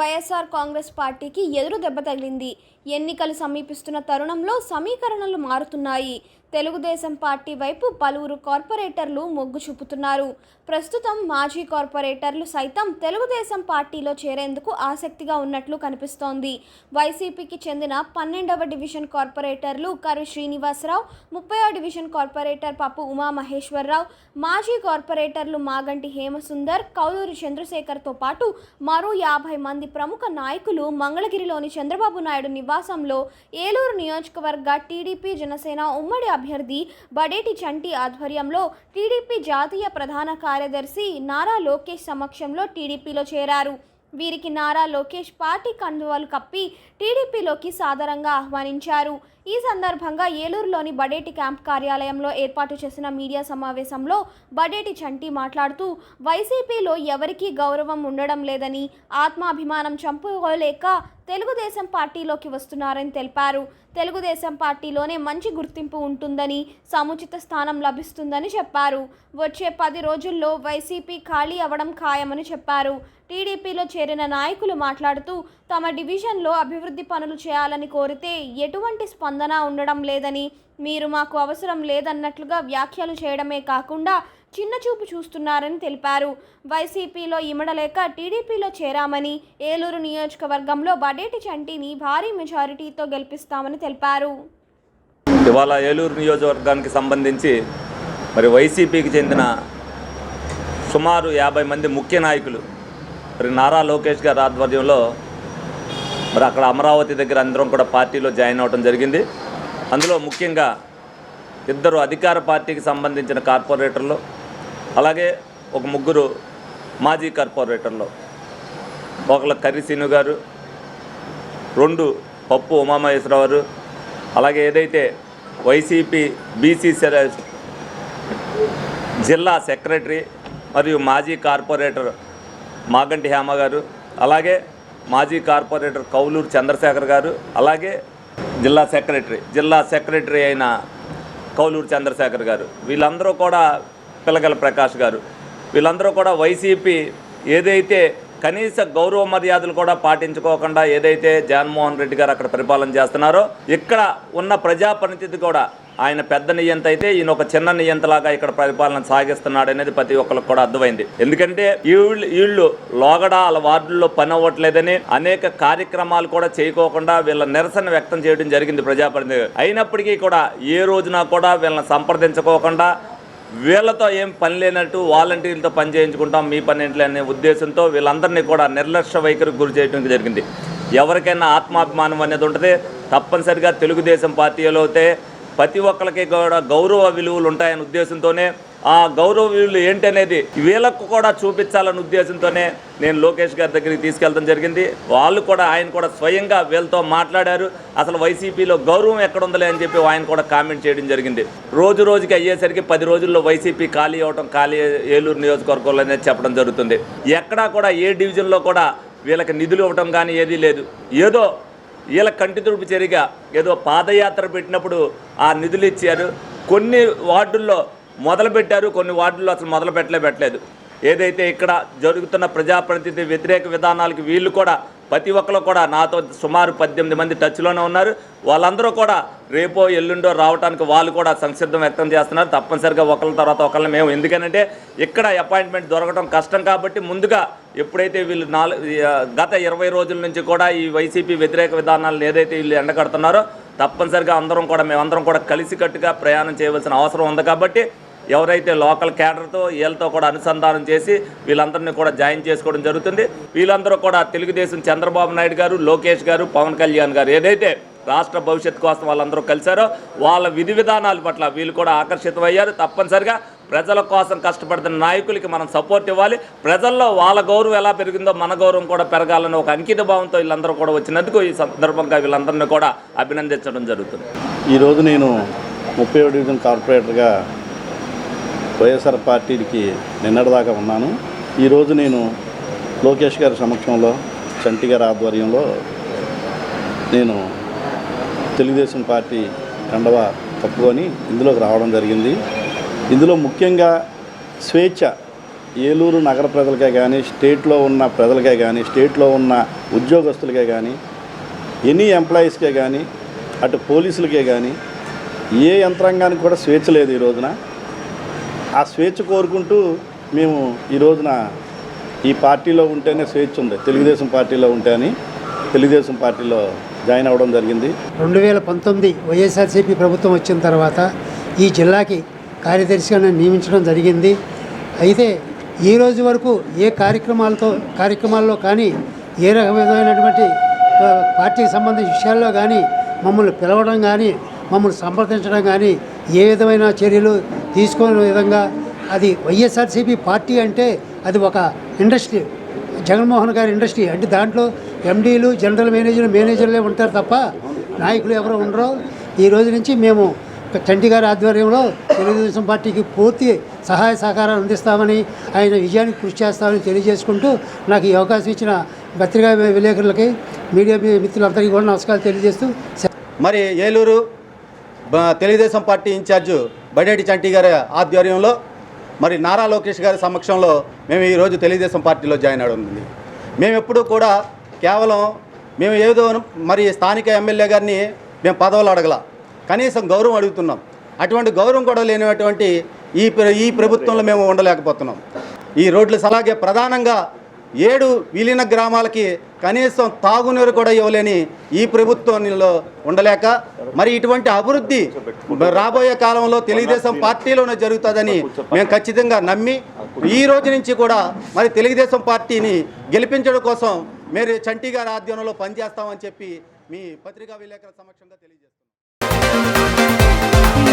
వైఎస్ఆర్ కాంగ్రెస్ పార్టీకి ఎదురు దెబ్బ తగిలింది. ఎన్నికలు సమీపిస్తున్న తరుణంలో సమీకరణలు మారుతున్నాయి. తెలుగుదేశం పార్టీ వైపు పలువురు కార్పొరేటర్లు మొగ్గు చూపుతున్నారు. ప్రస్తుతం మాజీ కార్పొరేటర్లు సైతం తెలుగుదేశం పార్టీలో చేరేందుకు ఆసక్తిగా ఉన్నట్లు కనిపిస్తోంది. వైసీపీకి చెందిన పన్నెండవ డివిజన్ కార్పొరేటర్లు కరు శ్రీనివాసరావు ముప్పైవ డివిజన్ కార్పొరేటర్ పప్పు ఉమా మహేశ్వరరావు మాజీ కార్పొరేటర్లు మాగంటి హేమసుందర్ కౌలూరి చంద్రశేఖర్తో పాటు మరో యాభై మంది ప్రముఖ నాయకులు మంగళగిరిలోని చంద్రబాబు నాయుడు నివాసంలో ఏలూరు నియోజకవర్గ టీడీపీ జనసేన ఉమ్మడి అభ్యర్థి బడేటి చంటి ఆధ్వర్యంలో టీడీపీ జాతీయ ప్రధాన కార్యదర్శి నారా లోకేష్ సమక్షంలో టీడీపీలో చేరారు. వీరికి నారా లోకేష్ పార్టీ కండువాలు కప్పి టీడీపీలోకి సాదరంగా ఆహ్వానించారు. ఈ సందర్భంగా ఏలూరులోని బడేటి క్యాంప్ కార్యాలయంలో ఏర్పాటు చేసిన మీడియా సమావేశంలో బడేటి చంటి మాట్లాడుతూ వైసీపీలో ఎవరికీ గౌరవం ఉండడం లేదని ఆత్మాభిమానం చంపుకోలేక తెలుగుదేశం పార్టీలోకి వస్తున్నారని తెలిపారు. తెలుగుదేశం పార్టీలోనే మంచి గుర్తింపు ఉంటుందని సముచిత స్థానం లభిస్తుందని చెప్పారు. వచ్చే పది రోజుల్లో వైసీపీ ఖాళీ అవ్వడం ఖాయమని చెప్పారు. టీడీపీలో చేరిన నాయకులు మాట్లాడుతూ తమ డివిజన్లో అభివృద్ధి పనులు చేయాలని కోరితే ఎటువంటి స్పందన స్పందన ఉండడం లేదని మీరు మాకు అవసరం లేదన్నట్లుగా వ్యాఖ్యలు చేయడమే కాకుండా చిన్న చూపు చూస్తున్నారని తెలిపారు. వైసీపీలో ఇమడలేక టీడీపీలో చేరామని ఏలూరు నియోజకవర్గంలో బడేటి చంటిని భారీ మెజారిటీతో గెలిపిస్తామని తెలిపారు. ఇవాళ ఏలూరు నియోజకవర్గానికి సంబంధించి మరి వైసీపీకి చెందిన సుమారు యాభై మంది ముఖ్య నాయకులు మరి నారా లోకేష్ గారి ఆధ్వర్యంలో మరి అక్కడ అమరావతి దగ్గర అందరం కూడా పార్టీలో జాయిన్ అవ్వడం జరిగింది. అందులో ముఖ్యంగా ఇద్దరు అధికార పార్టీకి సంబంధించిన కార్పొరేటర్లు అలాగే ఒక ముగ్గురు మాజీ కార్పొరేటర్లు. ఒకళ్ళ కర్రి సీను గారు రెండు పప్పు ఉమామహేశ్వరరావు గారు అలాగే ఏదైతే వైసీపీ బీసీ జిల్లా సెక్రటరీ మరియు మాజీ కార్పొరేటర్ మాగంటి హేమ గారు అలాగే మాజీ కార్పొరేటర్ కౌలూరు చంద్రశేఖర్ గారు అలాగే జిల్లా సెక్రటరీ జిల్లా సెక్రటరీ అయిన కౌలూరు చంద్రశేఖర్ గారు వీళ్ళందరూ కూడా పిల్లగల ప్రకాష్ గారు వీళ్ళందరూ కూడా వైసీపీ ఏదైతే కనీస గౌరవ మర్యాదలు కూడా పాటించుకోకుండా ఏదైతే జగన్మోహన్ రెడ్డి గారు అక్కడ పరిపాలన చేస్తున్నారో ఇక్కడ ఉన్న ప్రజాప్రతినిధి కూడా ఆయన పెద్ద నియంత అయితే ఈయన ఒక చిన్న నియంతలాగా ఇక్కడ పరిపాలన సాగిస్తున్నాడు అనేది ప్రతి ఒక్కరికి కూడా అర్థమైంది. ఎందుకంటే వీళ్ళు వీళ్ళు లోగడ వాళ్ళ వార్డుల్లో పని అవ్వట్లేదని అనేక కార్యక్రమాలు కూడా చేయకోకుండా వీళ్ళ నిరసన వ్యక్తం చేయడం జరిగింది ప్రజాప్రతినిధి. అయినప్పటికీ కూడా ఏ రోజున కూడా వీళ్ళని సంప్రదించుకోకుండా వీళ్ళతో ఏం పని లేనట్టు వాలంటీర్లతో పని చేయించుకుంటాం మీ పని ఏంటి అనే ఉద్దేశంతో వీళ్ళందరినీ కూడా నిర్లక్ష్య వైఖరికి గురి చేయడం జరిగింది. ఎవరికైనా ఆత్మాభిమానం అనేది ఉంటుంది. తప్పనిసరిగా తెలుగుదేశం పార్టీలో అయితే ప్రతి ఒక్కరికి కూడా గౌరవ విలువలు ఉంటాయనే ఉద్దేశంతోనే ఆ గౌరవీయులు ఏంటనేది వీళ్ళకు కూడా చూపించాలనే ఉద్దేశంతోనే నేను లోకేష్ గారి దగ్గరికి తీసుకెళ్ళడం జరిగింది. వాళ్ళు కూడా ఆయన కూడా స్వయంగా వీళ్ళతో మాట్లాడారు. అసలు వైసీపీలో గౌరవం ఎక్కడ ఉందలే అని చెప్పి ఆయన కూడా కామెంట్ చేయడం జరిగింది. రోజు రోజుకి అయ్యేసరికి పది రోజుల్లో వైసీపీ ఖాళీ అవటం ఖాళీ ఏలూరు నియోజకవర్గంలో అనేది చెప్పడం జరుగుతుంది. ఎక్కడా కూడా ఏ డివిజన్లో కూడా వీళ్ళకి నిధులు ఇవ్వటం కానీ ఏదీ లేదు. ఏదో వీళ్ళ కంటి తుడుపు చెరిగా ఏదో పాదయాత్ర పెట్టినప్పుడు ఆ నిధులు ఇచ్చారు. కొన్ని వార్డుల్లో మొదలుపెట్టారు. కొన్ని వార్డుల్లో అసలు మొదలు పెట్టలే పెట్టలేదు. ఏదైతే ఇక్కడ జరుగుతున్న ప్రజాప్రతినిధి వ్యతిరేక విధానాలకి వీళ్ళు కూడా ప్రతి ఒక్కరు కూడా నాతో సుమారు పద్దెనిమిది మంది టచ్లోనే ఉన్నారు. వాళ్ళందరూ కూడా రేపో ఎల్లుండో రావడానికి వాళ్ళు కూడా సంసిద్ధం వ్యక్తం చేస్తున్నారు. తప్పనిసరిగా ఒకళ్ళ తర్వాత ఒకళ్ళని మేము. ఎందుకనంటే ఇక్కడ అపాయింట్మెంట్ దొరకడం కష్టం కాబట్టి ముందుగా ఎప్పుడైతే వీళ్ళు నాలుగు గత ఇరవై రోజుల నుంచి కూడా ఈ వైసీపీ వ్యతిరేక విధానాలను ఏదైతే వీళ్ళు ఎండగడుతున్నారో తప్పనిసరిగా అందరం కూడా మేమందరం కూడా కలిసికట్టుగా ప్రయాణం చేయవలసిన అవసరం ఉంది కాబట్టి ఎవరైతే లోకల్ క్యాడర్తో వీళ్ళతో కూడా అనుసంధానం చేసి వీళ్ళందరినీ కూడా జాయిన్ చేసుకోవడం జరుగుతుంది. వీళ్ళందరూ కూడా తెలుగుదేశం చంద్రబాబు నాయుడు గారు లోకేష్ గారు పవన్ కళ్యాణ్ గారు ఏదైతే రాష్ట్ర భవిష్యత్తు కోసం వాళ్ళందరూ కలిశారో వాళ్ళ విధి విధానాల పట్ల వీళ్ళు కూడా ఆకర్షితమయ్యారు. తప్పనిసరిగా ప్రజల కోసం కష్టపడుతున్న నాయకులకి మనం సపోర్ట్ ఇవ్వాలి. ప్రజల్లో వాళ్ళ గౌరవం ఎలా పెరిగిందో మన గౌరవం కూడా పెరగాలని ఒక అంకిత భావంతో వీళ్ళందరూ కూడా వచ్చినందుకు ఈ సందర్భంగా వీళ్ళందరినీ కూడా అభినందించడం జరుగుతుంది. ఈరోజు నేను ముప్పై డివిజన్ కార్పొరేటర్గా వైఎస్ఆర్ పార్టీకి నిన్నటిదాకా ఉన్నాను. ఈరోజు నేను లోకేష్ గారి సమక్షంలో చంటి గారి ఆధ్వర్యంలో నేను తెలుగుదేశం పార్టీ కండవ తప్పుకొని ఇందులోకి రావడం జరిగింది. ఇందులో ముఖ్యంగా స్వేచ్ఛ ఏలూరు నగర ప్రజలకే కానీ స్టేట్లో ఉన్న ప్రజలకే కానీ స్టేట్లో ఉన్న ఉద్యోగస్తులకే కానీ ఎనీ ఎంప్లాయీస్కే కానీ అటు పోలీసులకే కానీ ఏ యంత్రాంగానికి కూడా స్వేచ్ఛ లేదు ఈ రోజున. ఆ స్వేచ్ఛ కోరుకుంటూ మేము ఈ రోజున ఈ పార్టీలో ఉంటేనే స్వేచ్ఛ ఉంది. తెలుగుదేశం పార్టీలో ఉంటే అని తెలుగుదేశం పార్టీలో జాయిన్ అవ్వడం జరిగింది. రెండు వేల పంతొమ్మిది వైఎస్ఆర్సీపీ ప్రభుత్వం వచ్చిన తర్వాత ఈ జిల్లాకి కార్యదర్శిగా నియమించడం జరిగింది. అయితే ఈ రోజు వరకు ఏ కార్యక్రమాలతో కార్యక్రమాల్లో కానీ ఏ రకమైనటువంటి పార్టీకి సంబంధించిన విషయాల్లో కానీ మమ్మల్ని పిలవడం కానీ మమ్మల్ని సంప్రదించడం కానీ ఏ విధమైన చర్యలు తీసుకునే విధంగా అది వైఎస్ఆర్సీపీ పార్టీ అంటే అది ఒక ఇండస్ట్రీ జగన్మోహన్ గారి ఇండస్ట్రీ. అంటే దాంట్లో ఎండీలు జనరల్ మేనేజర్ మేనేజర్లే ఉంటారు తప్ప నాయకులు ఎవరు ఉండరు. ఈ రోజు నుంచి మేము చంటి గారి ఆధ్వర్యంలో తెలుగుదేశం పార్టీకి పూర్తి సహాయ సహకారాలు అందిస్తామని ఆయన విజయానికి కృషి చేస్తామని తెలియజేసుకుంటూ నాకు ఈ అవకాశం ఇచ్చిన పత్రికా విలేకరులకి మీడియా మిత్రులందరికీ కూడా నమస్కారాలు తెలియజేస్తూ మరి ఏలూరు తెలుగుదేశం పార్టీ ఇన్ఛార్జు బడేటి చంటి గారి ఆధ్వర్యంలో మరి నారా లోకేష్ గారి సమక్షంలో మేము ఈరోజు తెలుగుదేశం పార్టీలో జాయిన్ అవడం మేము ఎప్పుడూ కూడా కేవలం మేము ఏదో మరి స్థానిక ఎమ్మెల్యే గారిని మేము పదవులు అడగల. కనీసం గౌరవం అడుగుతున్నాం. అటువంటి గౌరవం కూడా లేనటువంటి ఈ ప్ర- ఈ ప్రభుత్వంలో మేము ఉండలేకపోతున్నాం. ఈ రోడ్లు అలాగే ప్రధానంగా ఏడు విలీన గ్రామాలకి కనీసం తాగునీరు కూడా ఇవ్వలేని ఈ ప్రభుత్వంలో ఉండలేక మరి ఇటువంటి అభివృద్ధి రాబోయే కాలంలో తెలుగుదేశం పార్టీలోనే జరుగుతుందని మేము ఖచ్చితంగా నమ్మి ఈ రోజు నుంచి కూడా మరి తెలుగుదేశం పార్టీని గెలిపించడం కోసం మీరు చంటి గారి ఆధ్వర్యంలో పనిచేస్తామని చెప్పి మీ పత్రికా విలేకరుల సమక్షంగా తెలియజేస్తున్నాం. Yeah.